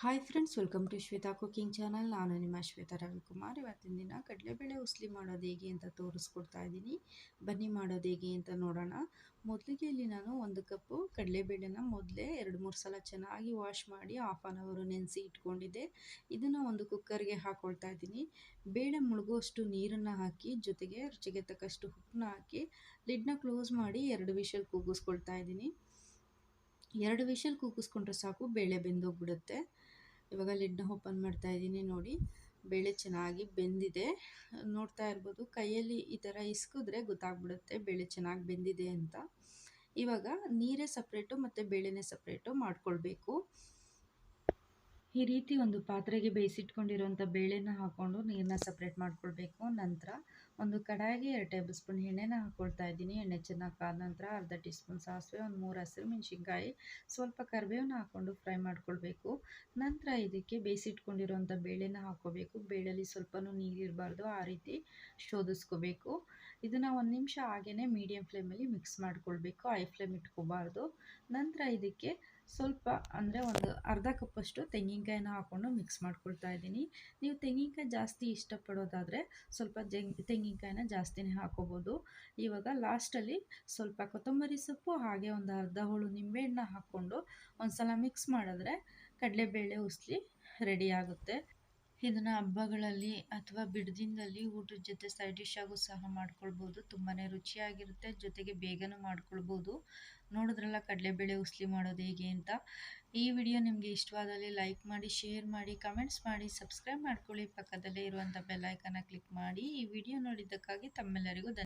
Hi friends welcome to Shweta cooking channel ನಾನು ನಿಮ್ಮ ಶ್ವೇತಾ ರವಿಕುಮಾರ್. ಇವತ್ತಿನ ದಿನ ಕಡಲೆಬೇಳೆ ಉಸ್ಲಿ ಮಾಡೋದು ಹೇಗೆ ಅಂತ ತೋರಿಸ್ಕೊಡ್ತಾ ಇದ್ದೀನಿ. ಬನ್ನಿ ಮಾಡೋದು ಹೇಗೆ ಅಂತ ನೋಡೋಣ. ಮೊದಲಿಗೆ ಇಲ್ಲಿ ನಾನು ಒಂದು ಕಪ್ಪು ಕಡಲೆಬೇಳೆನ ಮೊದಲೇ ಎರಡು ಮೂರು ಸಲ ಚೆನ್ನಾಗಿ ವಾಶ್ ಮಾಡಿ ಹಾಫ್ ಆನ್ ಅವರು ನೆನೆಸಿ ಇಟ್ಕೊಂಡಿದ್ದೆ. ಇದನ್ನು ಒಂದು ಕುಕ್ಕರ್ಗೆ ಹಾಕ್ಕೊಳ್ತಾ ಇದ್ದೀನಿ. ಬೇಳೆ ಮುಳುಗುವಷ್ಟು ನೀರನ್ನು ಹಾಕಿ, ಜೊತೆಗೆ ರುಚಿಗೆ ತಕ್ಕಷ್ಟು ಉಪ್ಪನ್ನ ಹಾಕಿ ಲಿಡ್ನ ಕ್ಲೋಸ್ ಮಾಡಿ ಎರಡು ವಿಷಲ್ ಕೂಗಿಸ್ಕೊಳ್ತಾ ಇದ್ದೀನಿ. ಎರಡು ವಿಷಲ್ ಕೂಗಿಸ್ಕೊಂಡ್ರೆ ಸಾಕು, ಬೇಳೆ ಬೆಂದೋಗ್ಬಿಡುತ್ತೆ. ಇವಾಗ ಲಿಡ್ನ ಓಪನ್ ಮಾಡ್ತಾ ಇದ್ದೀನಿ ನೋಡಿ. ಬೇಳೆ ಚೆನ್ನಾಗಿ ಬೆಂದಿದೆ. ನೋಡ್ತಾ ಇರ್ಬೋದು, ಕೈಯಲ್ಲಿ ಈ ಥರ ಇಸ್ಕಿದ್ರೆ ಗೊತ್ತಾಗ್ಬಿಡುತ್ತೆ ಬೇಳೆ ಚೆನ್ನಾಗಿ ಬೆಂದಿದೆ ಅಂತ. ಇವಾಗ ನೀರೇ ಸಪ್ರೇಟು ಮತ್ತು ಬೇಳೆನೇ ಸಪ್ರೇಟು ಮಾಡ್ಕೊಳ್ಬೇಕು. ಈ ರೀತಿ ಒಂದು ಪಾತ್ರೆಗೆ ಬೇಯಿಸಿಟ್ಕೊಂಡಿರುವಂಥ ಬೇಳೆನ ಹಾಕ್ಕೊಂಡು ನೀರನ್ನ ಸಪ್ರೇಟ್ ಮಾಡ್ಕೊಳ್ಬೇಕು. ನಂತರ ಒಂದು ಕಡಾಯಿಗೆ ಎರಡು ಟೇಬಲ್ ಸ್ಪೂನ್ ಎಣ್ಣೆನ ಹಾಕ್ಕೊಳ್ತಾ ಇದ್ದೀನಿ. ಎಣ್ಣೆ ಚೆನ್ನಾಗಿ ಕಾದ ನಂತರ ಅರ್ಧ ಟೀ ಸ್ಪೂನ್ ಸಾಸಿವೆ, ಒಂದು ಮೂರು ಹಸಿರು ಮೆಣಸಿನ್ಕಾಯಿ, ಸ್ವಲ್ಪ ಕರಿಬೇವನ್ನ ಹಾಕ್ಕೊಂಡು ಫ್ರೈ ಮಾಡ್ಕೊಳ್ಬೇಕು. ನಂತರ ಇದಕ್ಕೆ ಬೇಯಿಸಿಟ್ಕೊಂಡಿರುವಂಥ ಬೇಳೆನ ಹಾಕ್ಕೋಬೇಕು ಬೇಳೆಯಲ್ಲಿ ಸ್ವಲ್ಪನೂ ನೀರಿರಬಾರ್ದು ಆ ರೀತಿ ಶೋಧಿಸ್ಕೋಬೇಕು ಇದನ್ನು ಒಂದು ನಿಮಿಷ ಹಾಗೇ ಮೀಡಿಯಂ ಫ್ಲೇಮಲ್ಲಿ ಮಿಕ್ಸ್ ಮಾಡ್ಕೊಳ್ಬೇಕು. ಐ ಫ್ಲೇಮ್ ಇಟ್ಕೋಬಾರ್ದು ನಂತರ ಇದಕ್ಕೆ ಸ್ವಲ್ಪ ಅಂದರೆ ಒಂದು ಅರ್ಧ ಕಪ್ಪಷ್ಟು ತೆಂಗಿನಕಾಯಿನ ಹಾಕ್ಕೊಂಡು ಮಿಕ್ಸ್ ಮಾಡ್ಕೊಳ್ತಾ ಇದ್ದೀನಿ. ನೀವು ತೆಂಗಿನಕಾಯಿ ಜಾಸ್ತಿ ಇಷ್ಟಪಡೋದಾದರೆ ಸ್ವಲ್ಪ ತೆಂಗಿನಕಾಯಿನ ಜಾಸ್ತಿನೇ ಹಾಕೋಬೋದು. ಇವಾಗ ಲಾಸ್ಟಲ್ಲಿ ಸ್ವಲ್ಪ ಕೊತ್ತಂಬರಿ ಸೊಪ್ಪು, ಹಾಗೆ ಒಂದು ಅರ್ಧ ಹೋಳು ನಿಂಬೆಹಣ್ಣು ಹಾಕ್ಕೊಂಡು ಒಂದು ಸಲ ಮಿಕ್ಸ್ ಮಾಡಿದ್ರೆ ಕಡಲೆಬೇಳೆ ಉಸ್ಲಿ ರೆಡಿ ಆಗುತ್ತೆ. ಇದನ್ನು ಹಬ್ಬಗಳಲ್ಲಿ ಅಥವಾ ಬಿಡದಿಂದಲ್ಲಿ ಊಟದ ಜೊತೆ ಸೈಡ್ ಡಿಶ್ ಆಗು ಸಹ ಮಾಡ್ಕೊಳ್ಬೋದು. ತುಂಬಾ ರುಚಿಯಾಗಿರುತ್ತೆ. ಜೊತೆಗೆ ಬೇಗನೂ ಮಾಡ್ಕೊಳ್ಬೋದು. ನೋಡಿದ್ರಲ್ಲ ಕಡಲೆಬೇಳೆ ಉಸ್ಲಿ ಮಾಡೋದು ಹೇಗೆ ಅಂತ. ಈ ವಿಡಿಯೋ ನಿಮಗೆ ಇಷ್ಟವಾದಲ್ಲಿ ಲೈಕ್ ಮಾಡಿ ಶೇರ್ ಮಾಡಿ ಕಮೆಂಟ್ಸ್ ಮಾಡಿ ಸಬ್ಸ್ಕ್ರೈಬ್ ಮಾಡ್ಕೊಳ್ಳಿ. ಪಕ್ಕದಲ್ಲೇ ಇರುವಂಥ ಬೆಲ್ಲೈಕನ್ನ ಕ್ಲಿಕ್ ಮಾಡಿ. ಈ ವಿಡಿಯೋ ನೋಡಿದ್ದಕ್ಕಾಗಿ ತಮ್ಮೆಲ್ಲರಿಗೂ